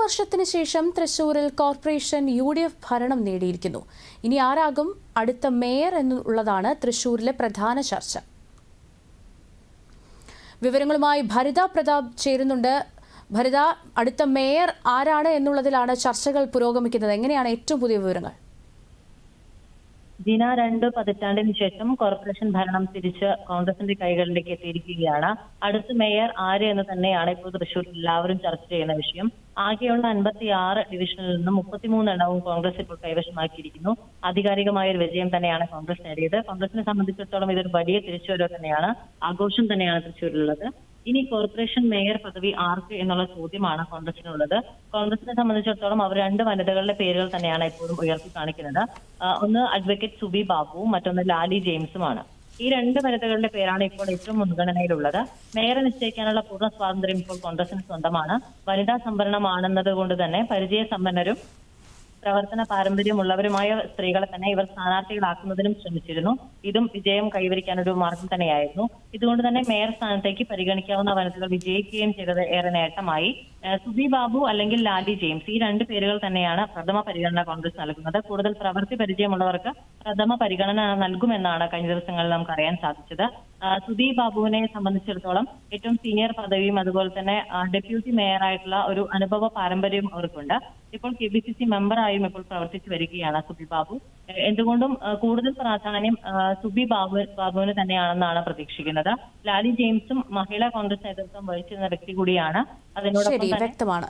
വർഷത്തിന് ശേഷം തൃശൂരിൽ കോർപ്പറേഷൻ യു ഡി എഫ് ഭരണം നേടിയിരിക്കുന്നു. ഇനി ആരാകും അടുത്ത മേയർ എന്നുള്ളതാണ് തൃശൂരിലെ പ്രധാന ചർച്ച. വിവരങ്ങളുമായി ഭരിത പ്രതാപ് ചേരുന്നുണ്ട്. ഭരിത അടുത്ത മേയർ ആരാണ് എന്നുള്ളതിലാണ് ചർച്ചകൾ പുരോഗമിക്കുന്നത്. എങ്ങനെയാണ് ഏറ്റവും പുതിയ വിവരങ്ങൾ? ദിന രണ്ട് പതിറ്റാണ്ടിന് ശേഷം കോർപ്പറേഷൻ ഭരണം തിരിച്ച് കോൺഗ്രസിന്റെ കൈകളിലേക്ക് എത്തിയിരിക്കുകയാണ്. അടുത്ത മേയർ ആര് എന്ന് തന്നെയാണ് ഇപ്പോൾ തൃശൂർ എല്ലാവരും ചർച്ച ചെയ്യുന്ന വിഷയം. ആകെയുള്ള അൻപത്തി ആറ് ഡിവിഷനിൽ നിന്നും മുപ്പത്തിമൂന്ന് എണ്ണവും കോൺഗ്രസ് ഇപ്പോൾ കൈവശമാക്കിയിരിക്കുന്നു. ആധികാരികമായ ഒരു വിജയം തന്നെയാണ് കോൺഗ്രസ് നേടിയത്. കോൺഗ്രസിനെ സംബന്ധിച്ചിടത്തോളം ഇതൊരു വലിയ തിരിച്ചുവരവ് തന്നെയാണ്. ആഘോഷം തന്നെയാണ് തൃശ്ശൂരിലുള്ളത്. ഇനി കോർപ്പറേഷൻ മേയർ പദവി ആർക്ക് എന്നുള്ള ചോദ്യമാണ് കോൺഗ്രസിനുള്ളത്. കോൺഗ്രസിനെ സംബന്ധിച്ചിടത്തോളം അവർ രണ്ട് വനിതകളുടെ പേരുകൾ തന്നെയാണ് എപ്പോഴും ഉയർത്തി കാണിക്കുന്നത്. ഒന്ന് അഡ്വക്കേറ്റ് സുബി ബാബുവും മറ്റൊന്ന് ലാലി ജെയിംസുമാണ്. ഈ രണ്ട് വനിതകളുടെ പേരാണ് ഇപ്പോൾ ഏറ്റവും മുൻഗണനയിലുള്ളത്. മേയറെ നിശ്ചയിക്കാനുള്ള പൂർണ സ്വാതന്ത്ര്യം ഇപ്പോൾ കോൺഗ്രസിന് സ്വന്തമാണ്. വനിതാ സംവരണമാണെന്നത് കൊണ്ട് തന്നെ പരിചയസമ്പന്നരും പ്രവർത്തന പാരമ്പര്യമുള്ളവരുമായ സ്ത്രീകളെ തന്നെ ഇവർ സ്ഥാനാർത്ഥികളാക്കുന്നതിനും ശ്രമിച്ചിരുന്നു. ഇതും വിജയം കൈവരിക്കാനൊരു മാർഗം തന്നെയായിരുന്നു. ഇതുകൊണ്ട് തന്നെ മേയർ സ്ഥാനത്തേക്ക് പരിഗണിക്കാവുന്ന വനിതകൾ വിജയിക്കുകയും ചെയ്തത് ഏറെ നേട്ടമായി. സുബി ബാബു അല്ലെങ്കിൽ ലാലി ജെയിംസ് ഈ രണ്ട് പേരുകൾ തന്നെയാണ് പ്രഥമ പരിഗണന കോൺഗ്രസ് നൽകുന്നത്. കൂടുതൽ പ്രവൃത്തി പരിചയമുള്ളവർക്ക് പ്രഥമ പരിഗണന നൽകുമെന്നാണ് കഴിഞ്ഞ ദിവസങ്ങളിൽ നമുക്ക് അറിയാൻ സാധിച്ചത് സുബി ബാബുവിനെ സംബന്ധിച്ചിടത്തോളം ഏറ്റവും സീനിയർ പദവിയും അതുപോലെ തന്നെ ഡെപ്യൂട്ടി മേയറായിട്ടുള്ള ഒരു അനുഭവ പാരമ്പര്യവും അവർക്കുണ്ട്. ഇപ്പോൾ കെ ബി സി സി മെമ്പറായും ഇപ്പോൾ പ്രവർത്തിച്ചു വരികയാണ് സുബി ബാബു. എന്തുകൊണ്ടും കൂടുതൽ പ്രാധാന്യം സുബി ബാബു ബാബുവിന് തന്നെയാണെന്നാണ് പ്രതീക്ഷിക്കുന്നത്. ലാലി ജെയിംസും മഹിളാ കോൺഗ്രസ് നേതൃത്വം വഹിച്ചിരുന്ന വ്യക്തി കൂടിയാണ്. അതിനോടൊപ്പം വ്യക്തമാണ്.